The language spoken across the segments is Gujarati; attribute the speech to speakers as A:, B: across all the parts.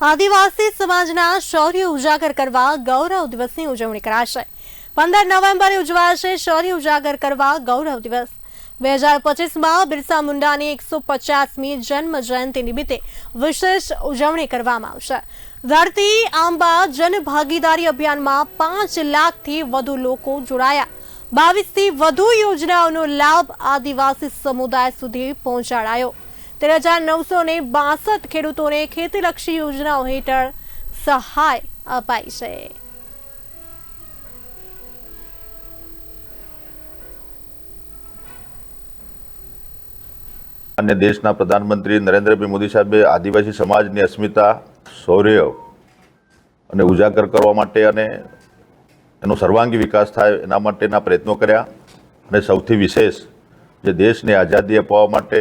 A: આદિવાસી સમાજના શૌર્ય ઉજાગર કરવા ગૌરવ દિવસની ઉજવણી કરાશે. પંદર નવેમ્બરે ઉજવાશે શૌર્ય ઉજાગર કરવા ગૌરવ દિવસ. બે હજાર પચીસમાં બિરસા મુંડાની એકસો પચાસમી જન્મ જયંતિ નિમિત્તે વિશેષ ઉજવણી કરવામાં આવશે. ધરતી, આંબા, જનભાગીદારી અભિયાનમાં પાંચ લાખથી વધુ લોકો જોડાયા. બાવીસથી વધુ યોજનાઓનો લાભ આદિવાસી સમુદાય સુધી પહોંચાડાયો. તેર હજાર નવસો ને બાસઠ ખેડૂતોને ખેતીલક્ષી યોજનાઓ હેઠળ સહાય અપાઈ છે.
B: અને દેશના પ્રધાનમંત્રી નરેન્દ્રભાઈ મોદી સાહેબે આદિવાસી સમાજની અસ્મિતા, શૌર્ય અને ઉજાગર કરવા માટે અને એનો સર્વાંગી વિકાસ થાય એના માટેના પ્રયત્નો કર્યા. અને સૌથી વિશેષ, જે દેશને આઝાદી અપાવવા માટે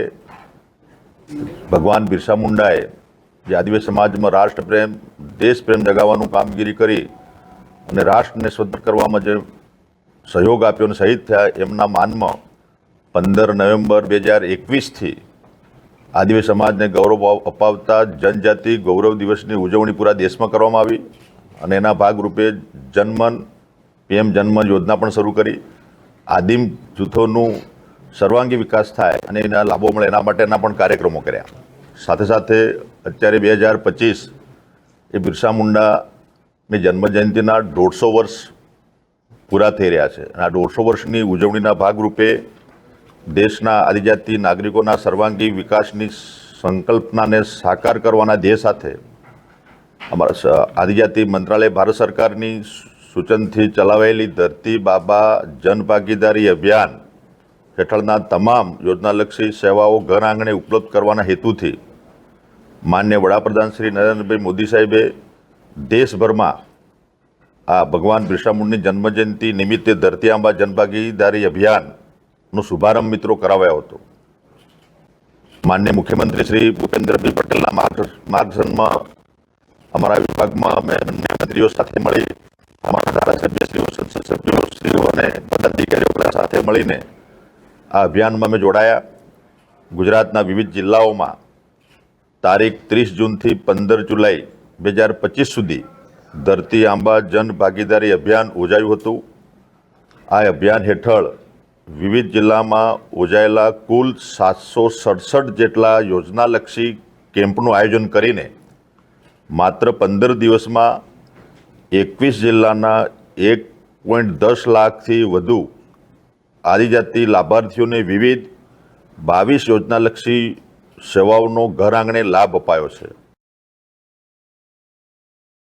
B: ભગવાન બિરસા મુંડાએ જે આદિવાસી સમાજમાં રાષ્ટ્રપ્રેમ, દેશપ્રેમ જગાવવાનું કામગીરી કરી અને રાષ્ટ્રને સ્વતંત્ર કરવામાં જે સહયોગ આપ્યો અને શહીદ થયા એમના માનમાં પંદર નવેમ્બર બે હજાર એકવીસથી આદિવાસી સમાજને ગૌરવ અપાવતા જનજાતિ ગૌરવ દિવસની ઉજવણી પૂરા દેશમાં કરવામાં આવી અને એના ભાગરૂપે જનમન, પીએમ જનમન યોજના પણ શરૂ કરી. આદિમ જૂથોનું સર્વાંગી વિકાસ થાય અને એના લાભો મળે એના માટેના પણ કાર્યક્રમો કર્યા. સાથે સાથે અત્યારે બે હજાર પચીસ એ બિરસા મુંડાની જન્મજયંતિના દોઢસો વર્ષ પૂરા થઈ રહ્યા છે. અને આ દોઢસો વર્ષની ઉજવણીના ભાગરૂપે દેશના આદિજાતિ નાગરિકોના સર્વાંગી વિકાસની સંકલ્પનાને સાકાર કરવાના ધ્યેય સાથે અમારા આદિજાતિ મંત્રાલય ભારત સરકારની સૂચનથી ચલાવાયેલી ધરતી બાબા જનભાગીદારી અભિયાન હેઠળના તમામ યોજનાલક્ષી સેવાઓ ઘર આંગણે ઉપલબ્ધ કરવાના હેતુથી માન્ય વડાપ્રધાન શ્રી નરેન્દ્રભાઈ મોદી સાહેબે દેશભરમાં આ ભગવાન બિરસામુંડની જન્મજયંતિ નિમિત્તે ધરતી આંબા જનભાગીદારી અભિયાનનો શુભારંભ મિત્રો કરાવાયો હતો. માન્ય મુખ્યમંત્રી શ્રી ભૂપેન્દ્રભાઈ પટેલના માર્ગ- માર્ગદર્શનમાં અમારા વિભાગમાં અમે બંને મંત્રીઓ સાથે મળી, અમારા ધારાસભ્યશ્રીઓ સંસદ સભ્યો શ્રીઓ અને પદાધિકારીઓ સાથે મળીને આ અભિયાનમાં અમે જોડાયા. ગુજરાતના વિવિધ જિલ્લાઓમાં તારીખ ત્રીસ જૂનથી પંદર જુલાઈ બે હજાર પચીસ સુધી ધરતી આંબા જન ભાગીદારી અભિયાન યોજાયું હતું. આ અભિયાન હેઠળ વિવિધ જિલ્લામાં યોજાયેલા કુલ સાતસો સડસઠ જેટલા યોજનાલક્ષી કેમ્પનું આયોજન કરીને માત્ર પંદર દિવસમાં એકવીસ જિલ્લાના એક પોઈન્ટ દસ લાખથી વધુ આદિજાતિ લાભાર્થીઓને વિવિધ બાવીસ યોજનાલક્ષી સેવાઓનો ઘર આંગણે લાભ અપાયો છે.